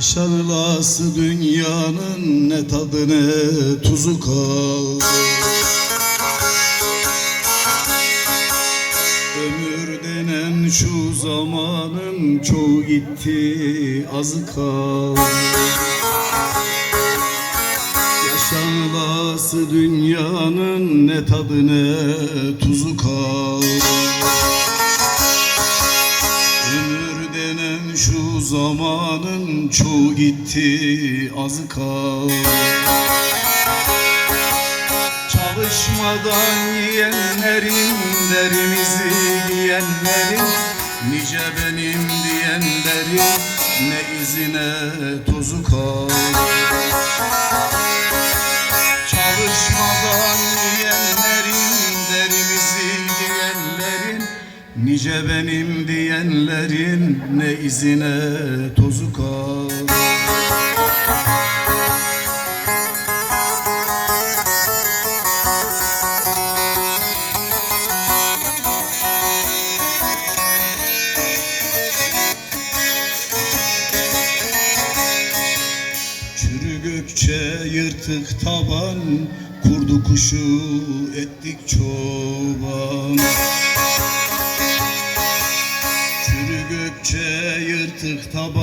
Yaşanılası dünyanın ne tadı ne tuzu kaldı Ömür denen şu zamanın çoğu gitti azı kaldı Yaşanılası dünyanın ne tadı ne tuzu kaldı zamanın çoğu gitti azı kaldı. Çalışmadan yiyenlerin derimizi yiyenlerin Nice benim diyenlerin ne izine tozu kaldı. Çalışmadan Nice benim diyenlerin ne izine tozu kaldı. Çürü yırtık taban Kurdu kuşu ettik çoban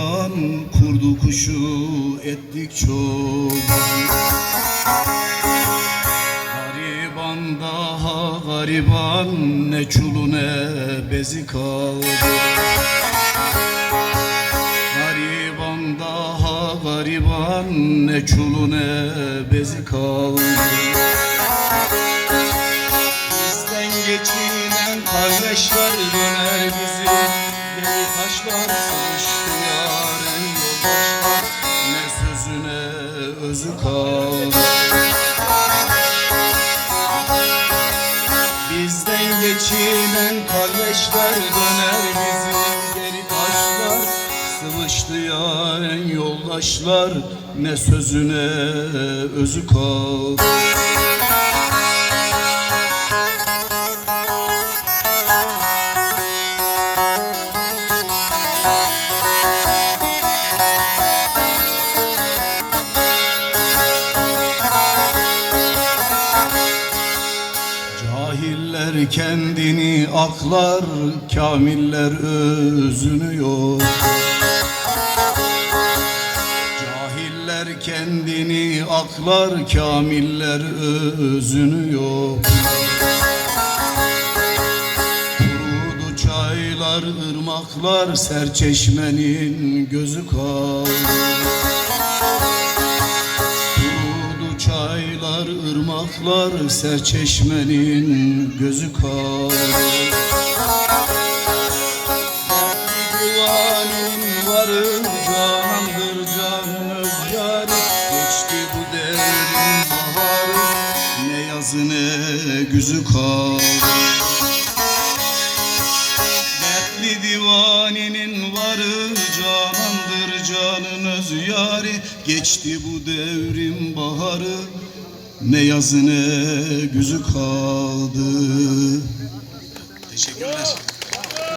taban Kurdu kuşu ettik çoban Gariban daha gariban Ne çulu ne bezi kaldı. Gariban daha gariban ne çulu ne bezi kaldı. Bizden geçinen kardeşler döner bizi Deli taşlar sıkıştı kaldı Bizden geçinen kardeşler döner bizim geri taşlar Sıvıştı yaren yoldaşlar ne sözüne özü kaldı Cahiller kendini aklar, kamiller özünü yok. Cahiller kendini aklar, kamiller özünü yok. Kurudu çaylar, ırmaklar, serçeşmenin gözü kaldı. Çaylar, ırmaklar, serçeşmenin gözü kaldı. Divanın varı canandır can öz yari Geçti bu devrin baharı Ne yazı ne güzü kaldı Dertli divaninin varı canandır canın öz yari Geçti bu devrin baharı ne yazı ne güzü kaldı Teşekkürler.